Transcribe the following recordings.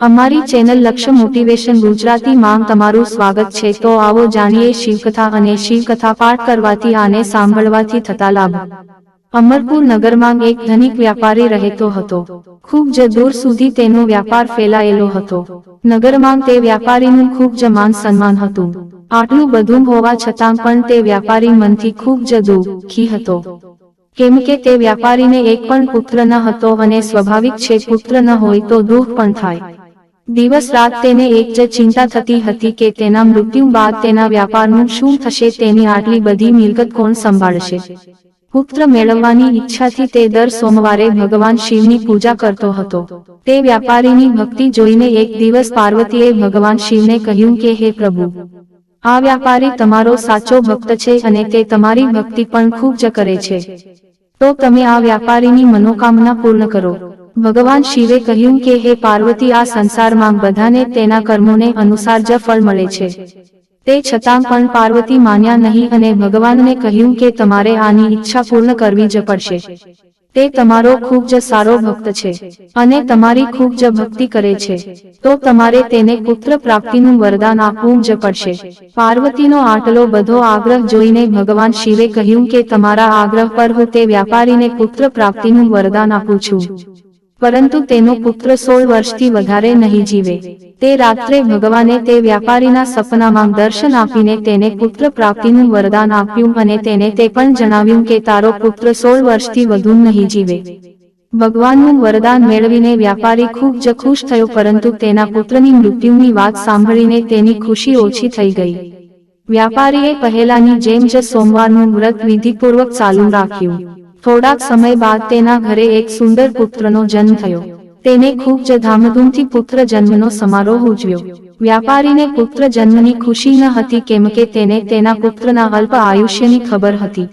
અમારી ચેનલ લક્ષ્ય મોટિવેશન ગુજરાતી માં તમારું સ્વાગત છે. તો આવો જાણીએ શિવકથા અને શિવકથા પાઠ કરવાથી આને સાંભળવાથી થતા લાભ. અમરપુર નગરમાં એક ધનિક વ્યાપારી રહેતો હતો. ખૂબ જ દૂર સુધી તેનો વ્યાપાર ફેલાયેલો હતો. નગરમાં તે વ્યાપારીનું ખૂબ જ માન સન્માન હતું. આટલું બધું હોવા છતાં પણ તે વ્યાપારી મનથી ખૂબ જ દુઃખી હતો. કેમ કે તે વ્યાપારીને એક પણ પુત્ર ન હતો અને સ્વાભાવિક છે પુત્ર ન હોય તો દુઃખ પણ થાય. દિવસ રાત તેને એક જ ચિંતા થતી હતી કે તેના મૃત્યુ બાદ તેના વ્યાપારનું શું થશે તેની આટલી બધી મિલકત કોણ સંભાળશે? પુત્ર મેળવવાની ઈચ્છાથી તે દર સોમવારે ભગવાન શિવની પૂજા કરતો હતો. તે વ્યાપારીની ભક્તિ જોઈને એક દિવસ પાર્વતીએ ભગવાન શિવને કહ્યું કે, હે પ્રભુ, આ વ્યાપારી તમારો સાચો ભક્ત છે અને તે તમારી ભક્તિ પણ ખૂબ જ કરે છે. તો તમે આ વ્યાપારીની મનોકામના પૂર્ણ કરો. ભગવાન શિવે કહ્યું કે, હે પાર્વતી, આ સંસારમાં બધાને તેના કર્મોને અનુસાર જ ફળ મળે છે. તે છતાં પણ પાર્વતી માન્યા નહીં અને ભગવાનને કહ્યું કે, તમારે આની ઈચ્છા પૂર્ણ કરવી જ પડશે. તે તમારો ખૂબ જ સારો ભક્ત છે અને તમારી ખૂબ જ ભક્તિ કરે છે. તો તમારે તેને પુત્ર પ્રાપ્તિનું વરદાન આપવું જ પડશે. પાર્વતીનો આટલો બધો આગ્રહ જોઈને ભગવાન શિવે કહ્યું કે, તમારા આગ્રહ પર હું તે વ્યાપારીને પુત્ર પ્રાપ્તિનું વરદાન આપું છું. પરંતુ તેનો પુત્ર સોળ વર્ષથી વધારે નહીં જીવે. તે રાત્રે ભગવાને તે વ્યાપારીના સપનામાં દર્શન આપીને તેને પુત્ર પ્રાપ્તિનું વરદાન આપ્યું અને તેને તે પણ જણાવ્યું કે તારો પુત્ર સોળ વર્ષથી વધુ નહીં જીવે. ભગવાનનું વરદાન મેળવીને વ્યાપારી ખૂબ જ ખુશ થયો પરંતુ તેના પુત્રની મૃત્યુની વાત સાંભળીને તેની ખુશી ઓછી થઈ ગઈ. વ્યાપારીએ પહેલાની જેમ જ સોમવારનું વ્રત વિધિપૂર્વક ચાલુ રાખ્યું. થોડાક સમય બાદ તેના ઘરે એક સુંદર પુત્રનો જન્મ થયો. તેને ખૂબ જ ધામધૂમથી પુત્ર જન્મનો સમારોહ ઉજવ્યો. વ્યાપારીને પુત્ર જન્મની ખુશી ન હતી કેમ કે તેને તેના પુત્રના અલ્પ આયુષ્યની ખબર હતી.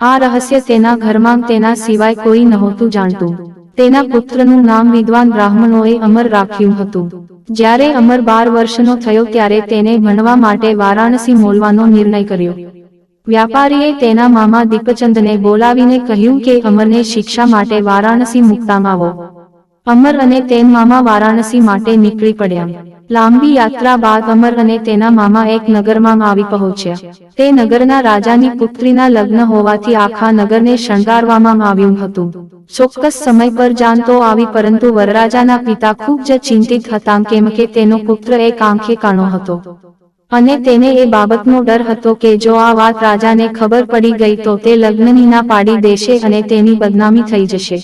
આ રહસ્ય તેના ઘરમાં તેના સિવાય કોઈ નહોતું જાણતું. તેના પુત્રનું નામ વિદ્વાન બ્રાહ્મણોએ અમર રાખ્યું હતું. જ્યારે અમર બાર વર્ષનો થયો ત્યારે તેને ભણવા માટે વારાણસી મોલવાનો નિર્ણય કર્યો. વ્યાપારીએ તેના મામા દીપચંદને બોલાવીને કહ્યું કે અમરને શિક્ષા માટે વારાણસી મુકતામાં આવો. અમર અને તેન મામા વારાણસી માટે નીકળી પડ્યા. લાંબી યાત્રા બાદ અમર અને તેના મામા એક નગરમાં આવી પહોંચ્યા. તે નગરના રાજાની પુત્રીના લગ્ન હોવાથી આખા નગરને શણગારવામાં આવ્યું હતું. ચોક્કસ સમય પર જાન તો આવી, પરંતુ વરરાજાના પિતા ખૂબ જ ચિંતિત હતા, કેમ કે તેનો પુત્ર એક આંખે કાણો હતો. અને તેને એ બાબતનો ડર હતો કે જો આ વાત રાજાને ખબર પડી ગઈ તો તે લગ્નની ના પાડી દેશે અને તેની બદનામી થઈ જશે.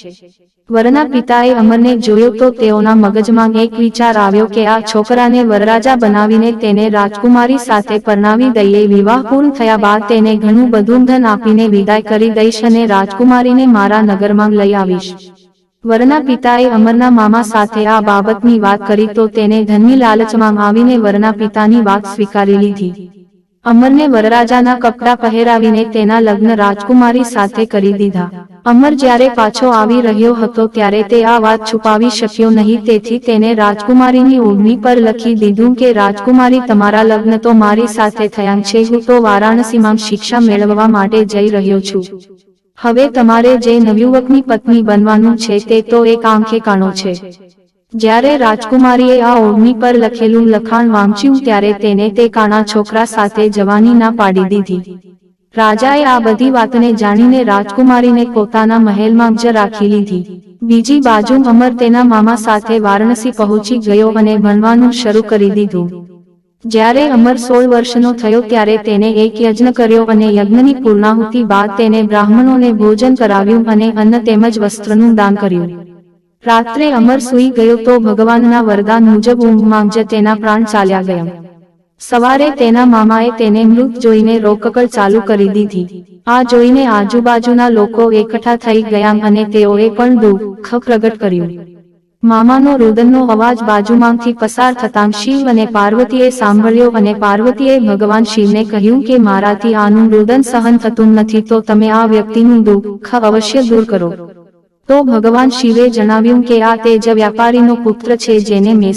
વરના પિતાએ અમરને જોયો તો તેઓના મગજમાં એક વિચાર આવ્યો કે આ છોકરાને વરરાજા બનાવીને તેને રાજકુમારી સાથે પરણાવી દઈએ, વિવાહ પૂર્ણ થયા બાદ તેને ઘણું બધું ધન આપીને વિદાય કરી દઈશ અને રાજકુમારીને મારા નગરમાં લઈ આવીશ. વરના પિતાએ અમરના મામા સાથે આ બાબતની વાત કરી તો તેને ધનની લાલચમાં આવીને વરના પિતાની વાત સ્વીકારી લીધી. અમરને વરરાજાના કપડાં પહેરાવીને તેના લગ્ન રાજકુમારી સાથે કરી દીધા. અમર જ્યારે પાછો આવી રહ્યો હતો ત્યારે તે આ વાત છુપાવી શક્યો નહીં, તેથી તેને રાજકુમારીની ઓઢણી પર લખી દીધું કે, રાજકુમારી, તમારા લગ્ન તો મારી સાથે થયા છે. હું તો વારાણસીમાં શિક્ષા મેળવવા માટે જઈ રહ્યો છું. હવે તમારે જે નવયુવકની પત્ની બનવાનું છે તે તો એક આંખે કાણો છે. જ્યારે રાજકુમારીએ આ ઓઢણી પર લખેલું લખાણ વાંચ્યું ત્યારે તેને તે કાણા છોકરા સાથે જવાની ના પાડી દીધી. રાજાએ આ બધી વાતને જાણીને રાજકુમારીને પોતાના મહેલમાં જ રાખી લીધી. બીજી બાજુ અમર તેના મામા સાથે વારાણસી પહોંચી ગયો અને ભણવાનું શરૂ કરી દીધું. જ્યારે અમર સોળ વર્ષનો થયો ત્યારે તેને એક યજ્ઞ કર્યો અને યજ્ઞની પૂર્ણાહુતિ બાદ તેને બ્રાહ્મણોને ભોજન કરાવ્યું અને અન્ન તેમજ વસ્ત્રનું દાન કર્યું. રાત્રે અમર સૂઈ ગયો તો ભગવાનના વરદાન મુજબ ઊંઘમાં જ તેના પ્રાણ ચાલ્યા ગયા. સવારે તેના મામાએ તેને મૃત જોઈને રોકકળ ચાલુ કરી દીધી. આ જોઈને આજુબાજુના લોકો એકઠા થઈ ગયા અને તેઓએ પણ દુઃખ પ્રગટ કર્યું. મામાનો રુદનનો અવાજ બાજુમાંથી પસાર થતાં શિવ અને પાર્વતીએ સાંભળ્યો અને પાર્વતીએ ભગવાન શિવને કહ્યું કે મારાથી આનું રુદન સહન થતું નથી તો તમે આ વ્યક્તિનું દુઃખ અવશ્ય દૂર કરો. તો ભગવાન શિવે જણાવ્યું કે આ તે વ્યાપારીનો પુત્ર છે જેને મેં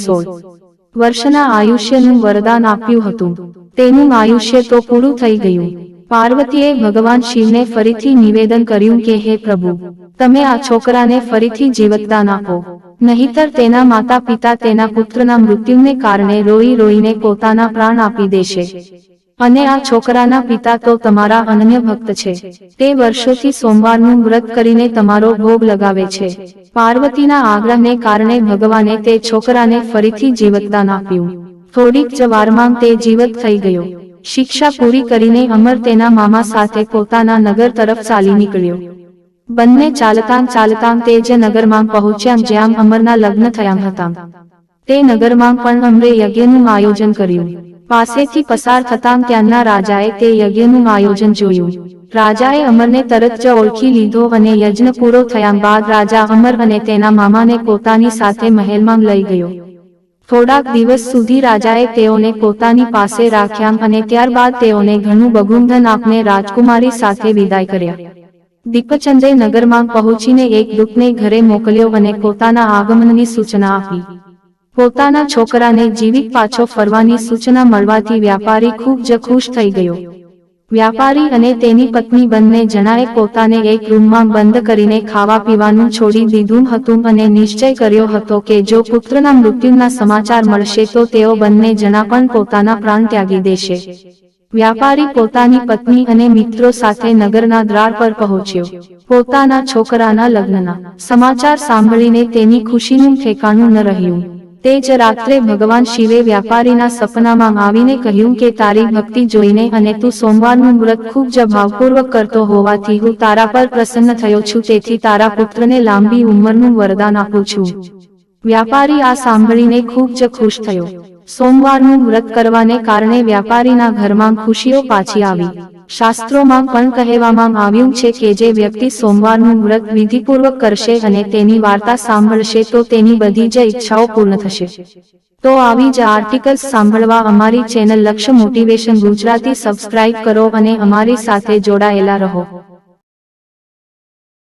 વર્ષના આયુષ્યનું વરદાન આપ્યું હતું. તેનું આયુષ્ય તો પૂરું થઈ ગયું. પાર્વતીએ ભગવાન શિવને ફરીથી નિવેદન કર્યું કે, હે પ્રભુ, તમે આ છોકરાને ફરીથી જીવતદાન આપો. નહીતર તેના માતા પિતા તેના પુત્રના મૃત્યુને કારણે રોઈ રોઈને પોતાના પ્રાણ આપી દેશે. અને આ છોકરાના પિતા તો તમારા અનન્ય ભક્ત છે. તે વર્ષોથી સોમવારનું વ્રત કરીને તમારો ભોગ લગાવે છે. પાર્વતીના આગ્રહને કારણે ભગવાને તે છોકરાને ફરીથી જીવતદાન આપ્યું. થોડીક જ વારમાં તે જીવત થઈ ગયો. શિક્ષા પૂરી કરીને અમર તેના મામા સાથે પોતાના નગર તરફ ચાલી નીકળ્યો. બંને ચાલતાં ચાલતાં તે જ નગરમાં પહોંચ્યા જ્યાં અમરના લગ્ન થયા હતા. તે નગરમાં પણ અમરે યજ્ઞનું આયોજન કર્યું. પાસેથી પસાર થતાં ત્યાંના રાજાએ તે યજ્ઞનું આયોજન જોયું. રાજાએ અમરને તરત જ ઓળખી લીધો અને યજ્ઞ પૂરો થયા બાદ રાજા અમર અને તેના મામાને પોતાની સાથે મહેલમાં લઈ ગયો. થોડાક દિવસ સુધી રાજાએ તેઓને પોતાની પાસે રાખ્યા અને ત્યારબાદ તેઓને ઘણું બગુંધન આપને રાજકુમારી સાથે વિદાય કર્યા. દીપચંદે નગરમાં પહોંચીને એક દૂતને ઘરે મોકલ્યો અને પોતાના આગમનની સૂચના આપી. પોતાના છોકરાને જીવિત પાછો ફરવાની સૂચના મળવાથી વ્યાપારી ખૂબ જ ખુશ થઈ ગયો. વ્યાપારી અને તેની પત્ની બંને જણાએ પોતાને એક રૂમમાં બંધ કરીને ખાવા પીવાનું છોડી દીધું હતું અને નિશ્ચય કર્યો હતો કે જો પુત્રના મૃત્યુના સમાચાર મળશે તો તેઓ બંને જણા પણ પોતાના પ્રાણ ત્યાગી દેશે. વ્યાપારી પોતાની પત્ની અને મિત્રો સાથે નગરના દ્વાર પર પહોંચ્યો. પોતાના છોકરાના લગ્નના સમાચાર સાંભળીને તેની ખુશીનું ઠેકાણું ન રહ્યું. તે જ રાત્રે ભગવાન શિવે વ્યાપારીના સપનામાં આવીને કહ્યું કે, તારી ભક્તિ જોઈને અને તું સોમવારનું વ્રત ખૂબ જ ભાવપૂર્વક કરતો હોવાથી હું તારા પર પ્રસન્ન થયો છું, તેથી તારા પુત્રને લાંબી ઉંમરનું વરદાન આપું છું. વ્યાપારી આ સાંભળીને ખૂબ જ ખુશ થયો. સોમવારનું વ્રત કરવાને કારણે વ્યાપારીના ઘરમાં ખુશીઓ પાછી આવી. શાસ્ત્રોમાં પણ કહેવામાં આવ્યું છે કે જે વ્યક્તિ સોમવારનું વ્રત વિધિપૂર્વક કરશે અને તેની વાર્તા સાંભળશે તો તેની બધી જ ઈચ્છાઓ પૂર્ણ થશે. તો આવી જ આર્ટિકલ્સ સાંભળવા અમારી ચેનલ લક્ષ્ય મોટિવેશન ગુજરાતી સબસ્ક્રાઇબ કરો અને અમારી સાથે જોડાયેલા રહો.